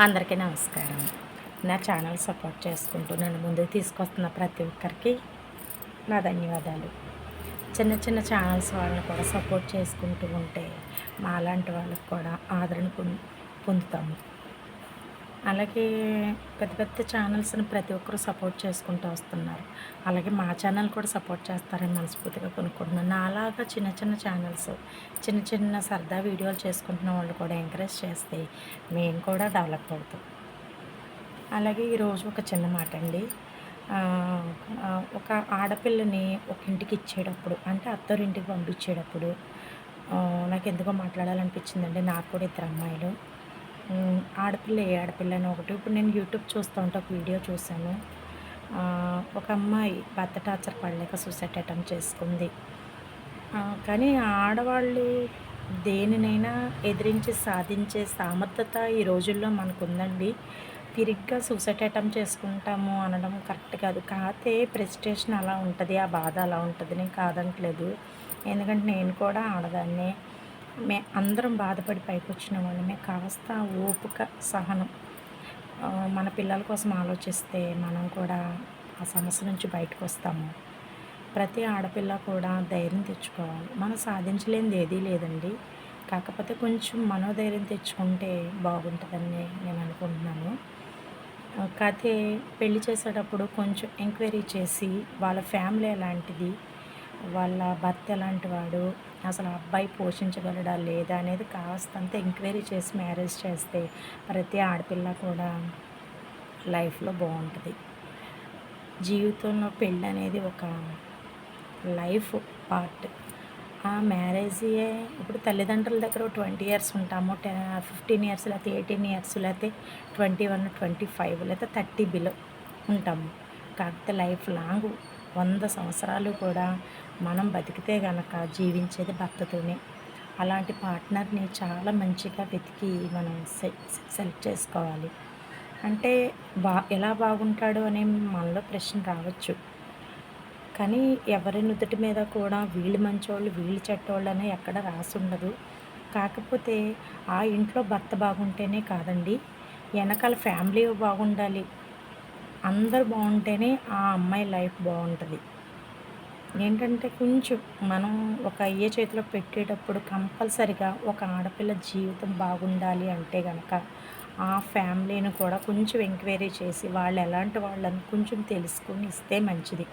అందరికీ నమస్కారం. నా ఛానల్ సపోర్ట్ చేసుకుంటూ నన్ను ముందుకు తీసుకొస్తున్న ప్రతి ఒక్కరికి నా ధన్యవాదాలు. చిన్న చిన్న ఛానల్స్ వాళ్ళని కూడా సపోర్ట్ చేసుకుంటూ ఉంటే మాలాంటి వాళ్ళకి కూడా ఆదరణ పొం- పొందుతాము. అలాగే పెద్ద పెద్ద ఛానల్స్ని ప్రతి ఒక్కరు సపోర్ట్ చేసుకుంటూ వస్తున్నారు. అలాగే మా ఛానల్ కూడా సపోర్ట్ చేస్తారని మనస్ఫూర్తిగా కొనుక్కుంటున్నాను. నాలాగా చిన్న చిన్న ఛానల్స్ చిన్న చిన్న సరదా వీడియోలు చేసుకుంటున్న వాళ్ళు కూడా ఎంకరేజ్ చేస్తే మేము కూడా డెవలప్ అవుతాం. అలాగే ఈరోజు ఒక చిన్న మాట అండి. ఒక ఆడపిల్లని ఒక ఇంటికి ఇచ్చేటప్పుడు అంటే అత్తోరింటికి పంపించేటప్పుడు నాకు ఎందుకో మాట్లాడాలనిపించిందండి. నాకు కూడా ఇద్దరు అమ్మాయిలు. ఆడపిల్ల ఏ ఆడపిల్ల అని ఒకటి. ఇప్పుడు నేను యూట్యూబ్ చూస్తూ ఉంటే ఒక వీడియో చూశాను. ఒక అమ్మాయి భర్త టార్చర్ పడలేక సూసైడ్ అటెంప్ట్ చేసుకుంది. కానీ ఆడవాళ్ళు దేనినైనా ఎదిరించి సాధించే సామర్థ్యత ఈ రోజుల్లో మనకు ఉందండి తిరిగ్గా సూసైడ్ అటెంప్ట్ చేసుకుంటాము అనడం కరెక్ట్ కాదు. కాకపోతే ప్రెస్టేషన్ అలా ఉంటుంది ఆ బాధ అలా ఉంటుంది. నేను కాదంటలేదు. ఎందుకంటే నేను కూడా ఆడదాన్నే. మే అందరం బాధపడి పైకి వచ్చిన వాళ్ళమే. కాస్త ఓపిక సహనం. మన పిల్లల కోసం ఆలోచిస్తే మనం కూడా ఆ సమస్య నుంచి బయటకు వస్తాము ప్రతి ఆడపిల్ల కూడా ధైర్యం తెచ్చుకోవాలి. మనం సాధించలేనిది ఏదీ లేదండి. కాకపోతే కొంచెం మనోధైర్యం తెచ్చుకుంటే బాగుంటుందని నేను అనుకుంటున్నాను. ఆ, కాకపోతే పెళ్ళి చేసేటప్పుడు కొంచెం ఎంక్వైరీ చేసి వాళ్ళ ఫ్యామిలీ ఎలాంటిది వాళ్ళ భర్త ఎలాంటి వాడు అసలు ఆ అబ్బాయి పోషించగలడా లేదా అనేది కాస్తంత ఎంక్వైరీ చేసి మ్యారేజ్ చేస్తే ప్రతి ఆడపిల్ల కూడా లైఫ్లో బాగుంటుంది. జీవితంలో పెళ్ళి అనేది ఒక లైఫ్ పార్ట్. ఆ మ్యారేజే ఇప్పుడు తల్లిదండ్రుల దగ్గర ట్వంటీ ఇయర్స్ ఉంటాము టెన్ ఫిఫ్టీన్ ఇయర్స్ లేకపోతే ఎయిటీన్ ఇయర్స్ లేకపోతే ట్వంటీ వన్ ట్వంటీ ఫైవ్ లేకపోతే థర్టీ బిలో ఉంటాము. కాకపోతే లైఫ్ లాంగ్ వంద సంవత్సరాలు కూడా మనం బతికితే గనక జీవించేది భర్తతోనే. అలాంటి పార్ట్నర్ని చాలా మంచిగా వెతికి మనం సె- సెలెక్ట్ చేసుకోవాలి. అంటే బా ఎలా బాగుంటాడు అనే మనలో ప్రశ్న రావచ్చు. కానీ ఎవరి నుదుటి మీద కూడా వీళ్ళు మంచోళ్ళు వీళ్ళు చెట్టోళ్ళు అని ఎక్కడ రాసి ఉండదు. కాకపోతే ఆ ఇంట్లో భర్త బాగుంటేనే కాదండి వెనకాల ఫ్యామిలీ బాగుండాలి. అందరు బాగుంటేనే ఆ అమ్మాయి లైఫ్ బాగుంటుంది. ఏంటంటే కొంచెం మనం ఒక అయ్యే చేతిలో పెట్టేటప్పుడు కంపల్సరిగా ఒక ఆడపిల్ల జీవితం బాగుండాలి అంటే కనుక ఆ ఫ్యామిలీని కూడా కొంచెం ఎంక్వైరీ చేసి వాళ్ళు ఎలాంటి వాళ్ళని కొంచెం తెలుసుకుని ఇస్తే మంచిది.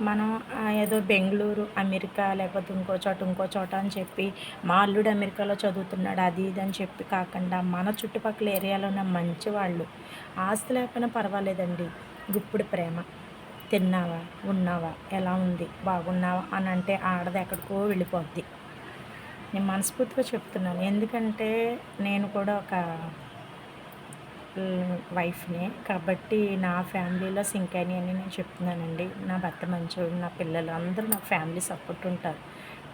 మనం ఏదో బెంగళూరు అమెరికా లేకపోతే ఇంకో చోట ఇంకో చోట అని చెప్పి మా అల్లుడు అమెరికాలో చదువుతున్నాడు అది ఇది అని చెప్పి కాకుండా మన చుట్టుపక్కల ఏరియాలో ఉన్న మంచి వాళ్ళు ఆస్తి లేకపోయినా పర్వాలేదండి. గుప్పుడు ప్రేమ. తిన్నావా? ఉన్నావా? ఎలా ఉంది? బాగున్నావా? అని అంటే ఆడది ఎక్కడికో వెళ్ళిపోద్ది. నేను మనస్ఫూర్తిగా చెప్తున్నాను. ఎందుకంటే నేను కూడా ఒక వైఫ్ని కాబట్టి నా ఫ్యామిలీలో సింక్ అని అని నేను చెప్తున్నానండి. నా భర్త మంచోడు నా పిల్లలు అందరూ నా ఫ్యామిలీ సపోర్ట్ ఉంటారు.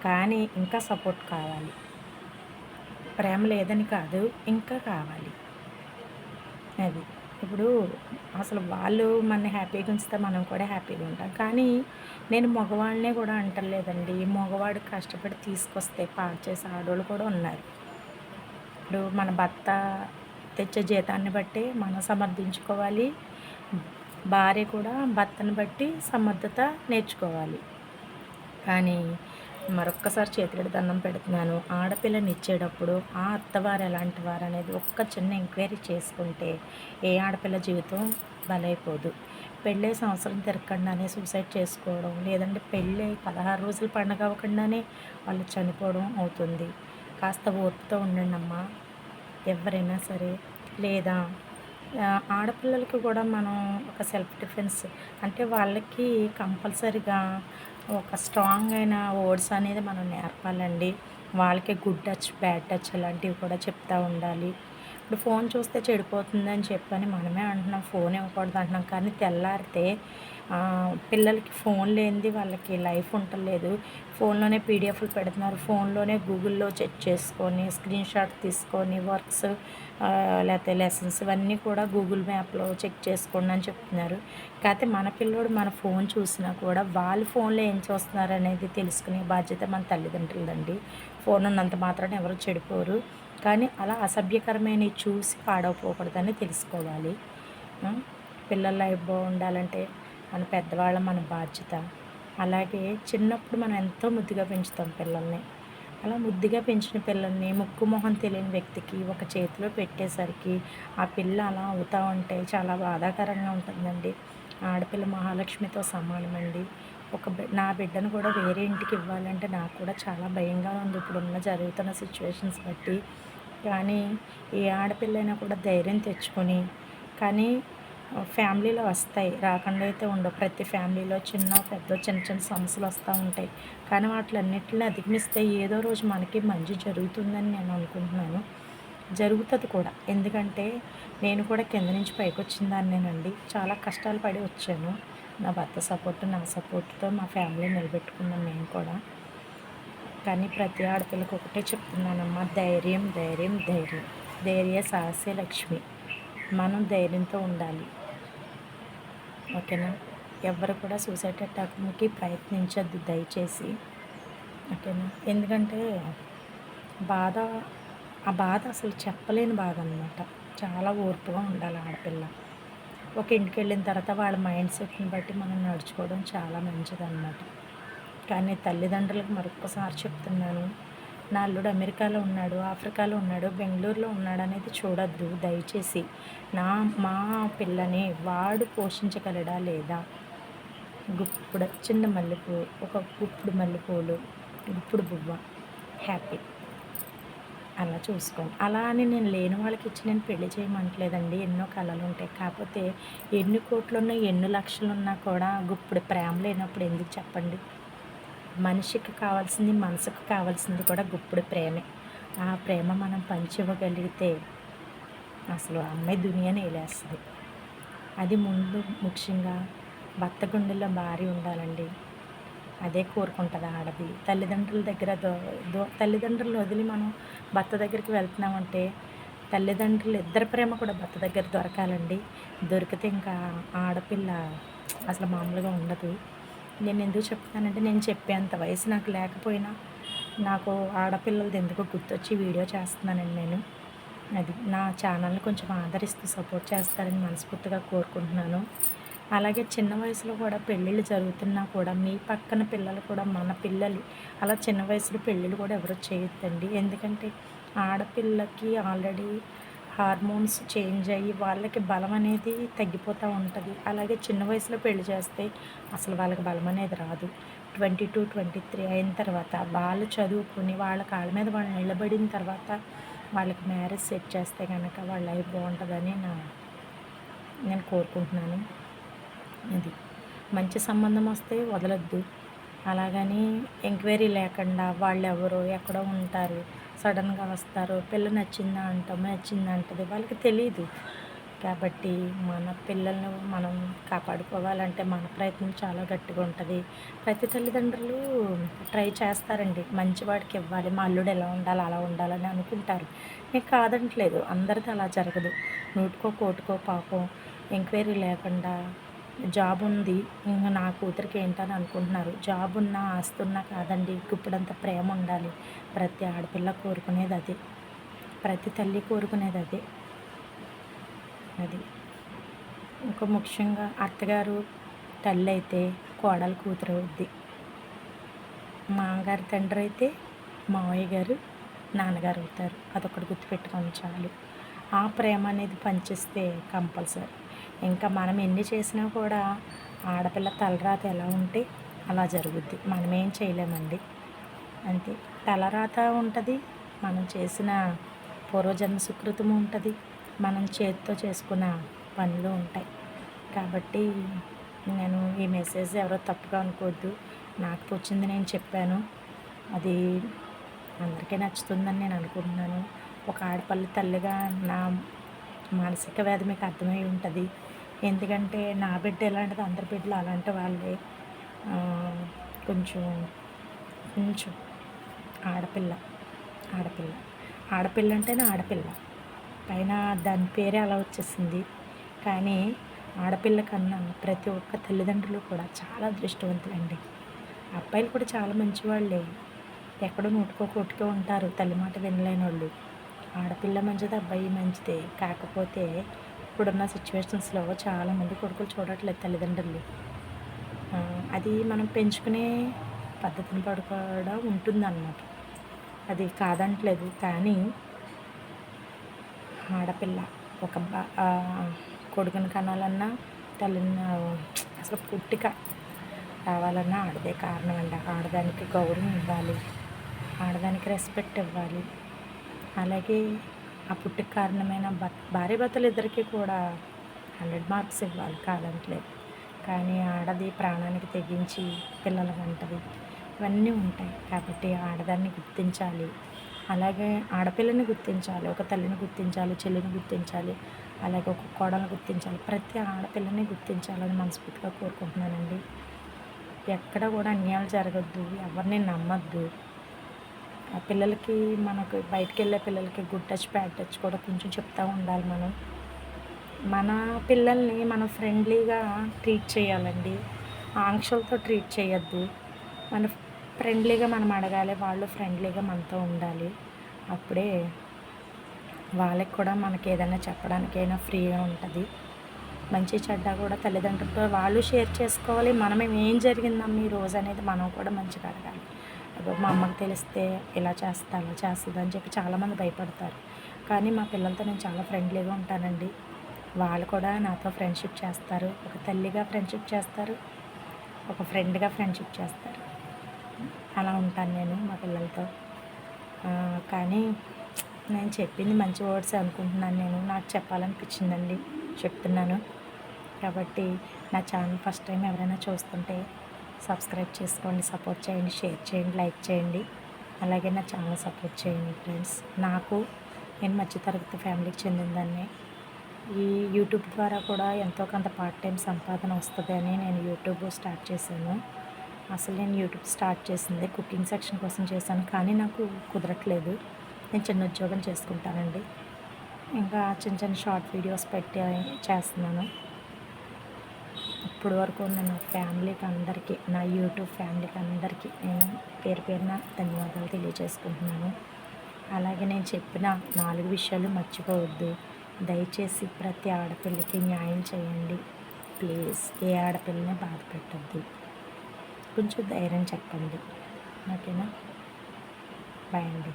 కానీ ఇంకా సపోర్ట్ కావాలి. ప్రేమ లేదని కాదు ఇంకా కావాలి. అది. ఇప్పుడు అసలు వాళ్ళు మన హ్యాపీగా ఉంచితే మనం కూడా హ్యాపీగా ఉంటాం. కానీ నేను మగవాళ్ళనే కూడా అంటలేదండి. మగవాడు కష్టపడి తీసుకొస్తే పాడు చేసే ఆడవాళ్ళు కూడా ఉన్నారు. ఇప్పుడు మన భర్త తెచ్చే జీతాన్ని బట్టి మనం సమర్థించుకోవాలి. భార్య కూడా భర్తను బట్టి సమర్థత నేర్చుకోవాలి. కానీ మరొక్కసారి చేతులెడి దండం పెడుతున్నాను. ఆడపిల్లని ఇచ్చేటప్పుడు ఆ అత్తవారు ఎలాంటి వారు అనేది ఒక్క చిన్న ఎంక్వైరీ చేసుకుంటే ఏ ఆడపిల్ల జీవితం బలైపోదు. పెళ్ళే సంవత్సరం తిరగకుండానే సూసైడ్ చేసుకోవడం లేదంటే పెళ్ళి పదహారు రోజులు పండగ అవ్వకుండానే వాళ్ళు చనిపోవడం అవుతుంది. కాస్త ఓర్పుతో ఉండండి అమ్మా ఎవరైనా సరే లేదా ఆడపిల్లలకి కూడా మనం ఒక సెల్ఫ్ డిఫెన్స్ అంటే వాళ్ళకి కంపల్సరిగా ఒక స్ట్రాంగ్ అయిన వర్డ్స్ అనేది మనం నేర్పాలండి. వాళ్ళకి గుడ్ టచ్ బ్యాడ్ టచ్ అలాంటివి కూడా చెప్తూ ఉండాలి. ఇప్పుడు ఫోన్ చూస్తే చెడిపోతుందని చెప్పని మనమే అంటున్నాం ఫోన్ ఇవ్వకూడదు అంటున్నాం. కానీ తెల్లారితే పిల్లలకి ఫోన్ లేనిది వాళ్ళకి లైఫ్ ఉండలేదు ఫోన్లోనే పీడిఎఫ్లు పెడుతున్నారు. ఫోన్లోనే గూగుల్లో చెక్ చేసుకొని స్క్రీన్ షాట్ తీసుకొని వర్క్స్ లేకపోతే లెసన్స్ ఇవన్నీ కూడా గూగుల్ మ్యాప్లో చెక్ చేసుకోండి అని చెప్తున్నారు. కాకపోతే మన పిల్లోడు మన ఫోన్ చూసినా కూడా వాళ్ళ ఫోన్లో ఏం చూస్తున్నారు అనేది తెలుసుకునే బాధ్యత మన తల్లిదండ్రులదండి ఫోన్ ఉన్నంత మాత్రాన ఎవరు చెడిపోరు. కానీ అలా అసభ్యకరమైనవి చూసి పాడవపోకూడదని తెలుసుకోవాలి. పిల్లల లైఫ్ బాగుండాలంటే మన పెద్దవాళ్ళ మన బాధ్యత. అలాగే చిన్నప్పుడు మనం ఎంతో ముద్దుగా పెంచుతాం పిల్లల్ని. అలా ముద్దుగా పెంచిన పిల్లల్ని ముక్కు మొహం తెలియని వ్యక్తికి ఒక చేతిలో పెట్టేసరికి ఆ పిల్ల అలా అవుతా ఉంటే చాలా బాధాకరంగా ఉంటుందండి. ఆడపిల్ల మహాలక్ష్మితో సమానమండి. ఒక నా బిడ్డను కూడా వేరే ఇంటికి ఇవ్వాలంటే నాకు కూడా చాలా భయంగా ఉంది. ఇప్పుడున్న జరుగుతున్న సిచ్యువేషన్స్ బట్టి. కానీ ఏ ఆడపిల్లైనా కూడా ధైర్యం తెచ్చుకొని కానీ ఫ్యామిలీలో వస్తాయి. రాకుండా అయితే ఉండవు. ప్రతి ఫ్యామిలీలో చిన్న పెద్ద చిన్న చిన్న సమస్యలు వస్తూ ఉంటాయి. కానీ వాటిలన్నింటినీ అధిగమిస్తే ఏదో రోజు మనకి మంచి జరుగుతుందని నేను అనుకుంటున్నాను. జరుగుతుంది కూడా. ఎందుకంటే నేను కూడా కింద నుంచి పైకి వచ్చిన దాన్నేనండి చాలా కష్టాలు పడి వచ్చాను. నా భర్త సపోర్ట్ నా సపోర్ట్తో మా ఫ్యామిలీ నిలబెట్టుకున్నాం నేను కూడా. కానీ ప్రతి ఆడపిల్లకి ఒకటే చెప్తున్నానమ్మా. ధైర్యం ధైర్యం ధైర్యం. ధైర్య సాహసే లక్ష్మి. మనం ధైర్యంతో ఉండాలి. ఓకేనా? ఎవరు కూడా సూసైడ్ అటాక్కి ప్రయత్నించద్దు దయచేసి. ఓకేనా? ఎందుకంటే బాధ ఆ బాధ అసలు చెప్పలేని బాధ అనమాట చాలా ఓర్పుగా ఉండాలి ఆడపిల్ల. ఒక ఇంటికి వెళ్ళిన తర్వాత వాళ్ళ మైండ్ సెట్ని బట్టి మనం నడుచుకోవడం చాలా మంచిదన్నమాట. కానీ తల్లిదండ్రులకు మరొకసారి చెప్తున్నాను నా అల్లుడు అమెరికాలో ఉన్నాడు ఆఫ్రికాలో ఉన్నాడు బెంగళూరులో ఉన్నాడు అనేది చూడొద్దు. దయచేసి నా మా పిల్లని వాడు పోషించగలడా లేదా? గుప్పుడు చిన్న మల్లెపూ ఒక గుప్పుడు మల్లెపూలు గుప్పుడు బువ్వ. హ్యాపీ. అలా చూసుకోండి. అలా అని నేను లేని వాళ్ళకి ఇచ్చి నేను పెళ్ళి చేయమంటలేదండి. ఎన్నో కళలు ఉంటాయి. కాకపోతే ఎన్ని కోట్లున్నా ఎన్ని లక్షలున్నా కూడా గుప్పుడు ప్రేమ లేనప్పుడు ఎందుకు చెప్పండి? మనిషికి కావాల్సింది మనసుకు కావాల్సింది కూడా గుప్పుడు ప్రేమే. ఆ ప్రేమ మనం పంచివ్వగలిగితే అసలు అమ్మాయి దునియాని వేలేస్తుంది అది ముందు ముఖ్యంగా భర్త గుండెల్లో భారీ ఉండాలండి. అదే కోరుకుంటుంది ఆడది. తల్లిదండ్రుల దగ్గర దో దో తల్లిదండ్రులు వదిలి మనం భర్త దగ్గరికి వెళ్తున్నామంటే తల్లిదండ్రులు ఇద్దరి ప్రేమ కూడా భర్త దగ్గర దొరకాలండి. దొరికితే ఇంకా ఆడపిల్ల అసలు మామూలుగా ఉండదు. నేను ఎందుకు చెప్తానంటే నేను చెప్పేంత వయసు నాకు లేకపోయినా నాకు ఆడపిల్లలది ఎందుకో గుర్తొచ్చి వీడియో చేస్తున్నానండి నేను. అది నా ఛానల్ని కొంచెం ఆదరిస్తూ సపోర్ట్ చేస్తారని మనస్ఫూర్తిగా కోరుకుంటున్నాను. అలాగే చిన్న వయసులో కూడా పెళ్ళిళ్ళు జరుగుతున్నా కూడా మీ పక్కన పిల్లలు కూడా మన పిల్లలు అలా చిన్న వయసులో పెళ్ళిళ్ళు కూడా ఎవరు చేయొద్దండి. ఎందుకంటే ఆడపిల్లకి ఆల్రెడీ హార్మోన్స్ చేంజ్ అయ్యి వాళ్ళకి బలం అనేది తగ్గిపోతూ ఉంటుంది. అలాగే చిన్న వయసులో పెళ్ళి చేస్తే అసలు వాళ్ళకి బలం అనేది రాదు. ట్వంటీ టూ ట్వంటీ త్రీ అయిన తర్వాత వాళ్ళు చదువుకుని వాళ్ళ కాళ్ళ మీద వాళ్ళు నిలబడిన తర్వాత వాళ్ళకి మ్యారేజ్ సెట్ చేస్తే కనుక వాళ్ళ లైఫ్ బాగుంటుందని నా నేను కోరుకుంటున్నాను. అది మంచి సంబంధం వస్తే వదలొద్దు. అలాగని ఎంక్వైరీ లేకుండా వాళ్ళు ఎవరు ఎక్కడో ఉంటారు. సడన్గా వస్తారు. పిల్ల నచ్చిందా అంటాం నచ్చిందా? అంటది. వాళ్ళకి తెలియదు కాబట్టి మన పిల్లల్ని మనం కాపాడుకోవాలంటే మన ప్రయత్నం చాలా గట్టిగా ఉంటుంది. ప్రతి తల్లిదండ్రులు ట్రై చేస్తారండి. మంచివాడికి ఇవ్వాలి. మా అల్లుడు ఎలా ఉండాలి అలా ఉండాలని అనుకుంటారు. నేను కాదంటలేదు. అందరిది అలా జరగదు. నూటికో కోటికో పాపం ఎంక్వైరీ లేకుండా జాబ్ ఉంది ఇంకా నా కూతురికి ఏంటని అనుకుంటున్నారు జాబ్ ఉన్నా ఆస్తున్నా కాదండి ఇప్పుడంత ప్రేమ ఉండాలి ప్రతి ఆడపిల్ల కోరుకునేది అదే ప్రతి తల్లి కోరుకునేది అదే. అది ఇంకా ముఖ్యంగా అత్తగారు తల్లి అయితే కోడలు కూతురు అవుద్ది. మామగారి తండ్రి అయితే మావయ్య గారు నాన్నగారు అవుతారు. అదొకటి గుర్తుపెట్టుకొని చాలు. ఆ ప్రేమ అనేది పనిచేస్తే కంపల్సరీ. ఇంకా మనం ఎన్ని చేసినా కూడా ఆడపిల్ల తలరాత ఎలా ఉంటే అలా జరుగుద్ది. మనం ఏం చేయలేమండి. అంతే. తలరాత ఉంటుంది మనం చేసిన పూర్వజన్మ సుకృతం ఉంటుంది మనం చేతితో చేసుకున్న పనులు ఉంటాయి. కాబట్టి నేను ఈ మెసేజ్ ఎవరో తప్పుగా అనుకోవద్దు. నాకు వచ్చింది నేను చెప్పాను. అది అందరికీ నచ్చుతుందని నేను అనుకుంటున్నాను. ఒక ఆడపల్లి తల్లిగా నా మానసిక వ్యాధి మీకు అర్థమై ఉంటుంది. ఎందుకంటే నా బిడ్డ ఎలాంటిది అందరి బిడ్డలు అలాంటి వాళ్ళే. కొంచెం కొంచెం ఆడపిల్ల ఆడపిల్ల. ఆడపిల్ల అంటేనే ఆడపిల్ల. పైన దాని పేరే అలా వచ్చేసింది. కానీ ఆడపిల్ల కన్నా ప్రతి ఒక్క తల్లిదండ్రులు కూడా చాలా అదృష్టవంతులండి అబ్బాయిలు కూడా చాలా మంచివాళ్ళే. ఎక్కడో నోటుకో కొట్టుకో ఉంటారు తల్లి మాట వినలేని వాళ్ళు ఆడపిల్ల మంచిది అబ్బాయి మంచిదే. కాకపోతే ఇప్పుడున్న సిచ్యువేషన్స్లో చాలామంది కొడుకులు చూడట్లేదు తల్లిదండ్రులు అది మనం పెంచుకునే పద్ధతిని పడి కూడా ఉంటుందన్నమాట. అది కాదంటలేదు కానీ ఆడపిల్ల ఒక కొడుకుని కనాలన్నా తల్లిని అసలు పుట్టిక రావాలన్నా ఆడదే కారణం అండి. ఆడదానికి గౌరవం ఇవ్వాలి. ఆడదానికి రెస్పెక్ట్ ఇవ్వాలి. అలాగే ఆ పుట్టుకు కారణమైన భర్త భార్య భర్తలు ఇద్దరికీ కూడా హండ్రెడ్ మార్క్స్ ఇవ్వాలి కాదంటలేదు. కానీ ఆడది ప్రాణానికి తెగించి పిల్లల వంటది. ఇవన్నీ ఉంటాయి. కాబట్టి ఆడదాన్ని గుర్తించాలి. అలాగే ఆడపిల్లని గుర్తించాలి. ఒక తల్లిని గుర్తించాలి. చెల్లిని గుర్తించాలి. అలాగే ఒక కోడలను గుర్తించాలి. ప్రతి ఆడపిల్లని గుర్తించాలని మనస్ఫూర్తిగా కోరుకుంటున్నానండి. ఎక్కడ కూడా అన్యాయాలు జరగద్దు. ఎవరిని నమ్మద్దు. పిల్లలకి మనకు బయటికి వెళ్ళే పిల్లలకి గుడ్ టచ్ బ్యాడ్ టచ్ కూడా కొంచెం చెప్తూ ఉండాలి మనం. మన పిల్లల్ని మనం ఫ్రెండ్లీగా ట్రీట్ చేయాలండి. ఆంక్షలతో ట్రీట్ చేయొద్దు. మన ఫ్రెండ్లీగా మనం అడగాలి వాళ్ళు ఫ్రెండ్లీగా మనతో ఉండాలి. అప్పుడే వాళ్ళకి కూడా మనకి ఏదైనా చెప్పడానికైనా ఫ్రీగా ఉంటుంది. మంచి చెడ్డ కూడా తల్లిదండ్రులతో వాళ్ళు షేర్ చేసుకోవాలి. మనం ఏం జరిగిందమ్మా ఈ రోజు అనేది మనం కూడా మంచిగా అడగాలి. అదో మా అమ్మకి తెలిస్తే ఇలా చేస్తా అలా చేస్తుంది అని చెప్పి చాలామంది భయపడతారు. కానీ మా పిల్లలతో నేను చాలా ఫ్రెండ్లీగా ఉంటానండి. వాళ్ళు కూడా నాతో ఫ్రెండ్షిప్ చేస్తారు. ఒక తల్లిగా ఫ్రెండ్షిప్ చేస్తారు. ఒక ఫ్రెండ్గా ఫ్రెండ్షిప్ చేస్తారు. అలా ఉంటాను నేను మా పిల్లలతో. కానీ నేను చెప్పింది మంచి వర్డ్స్ అనుకుంటున్నాను నేను. నాకు చెప్పాలనిపించిందండి. చెప్తున్నాను. కాబట్టి నా ఛానల్ ఫస్ట్ టైం ఎవరైనా చూస్తుంటే సబ్స్క్రైబ్ చేసుకోండి సపోర్ట్ చేయండి షేర్ చేయండి లైక్ చేయండి. అలాగే నా ఛానల్ సపోర్ట్ చేయండి ఫ్రెండ్స్. నాకు నేను మధ్యతరగతి ఫ్యామిలీకి చెందిందాన్ని. ఈ యూట్యూబ్ ద్వారా కూడా ఎంతో కొంత పార్ట్ టైం సంపాదన వస్తుంది అని నేను యూట్యూబ్ స్టార్ట్ చేశాను. అసలు నేను యూట్యూబ్ స్టార్ట్ చేసింది కుకింగ్ సెక్షన్ కోసం చేశాను కానీ నాకు కుదరట్లేదు. నేను చిన్న ఉద్యోగం చేసుకుంటానండి. ఇంకా చిన్న చిన్న షార్ట్ వీడియోస్ పెట్టి చేస్తున్నాను. ఇప్పుడు వరకు ఉన్న నా ఫ్యామిలీకి అందరికీ నా యూట్యూబ్ ఫ్యామిలీకి అందరికీ నేను పేరు పేరున ధన్యవాదాలు తెలియజేసుకుంటున్నాను. అలాగే నేను చెప్పిన నాలుగు విషయాలు మర్చిపోవద్దు. దయచేసి ప్రతి ఆడపిల్లకి న్యాయం చేయండి. ప్లీజ్ ఏ ఆడపిల్లని బాధ పెట్టద్దు. కొంచెం ధైర్యం చెప్పండి. ఓకేనా? బాయ్ అండి.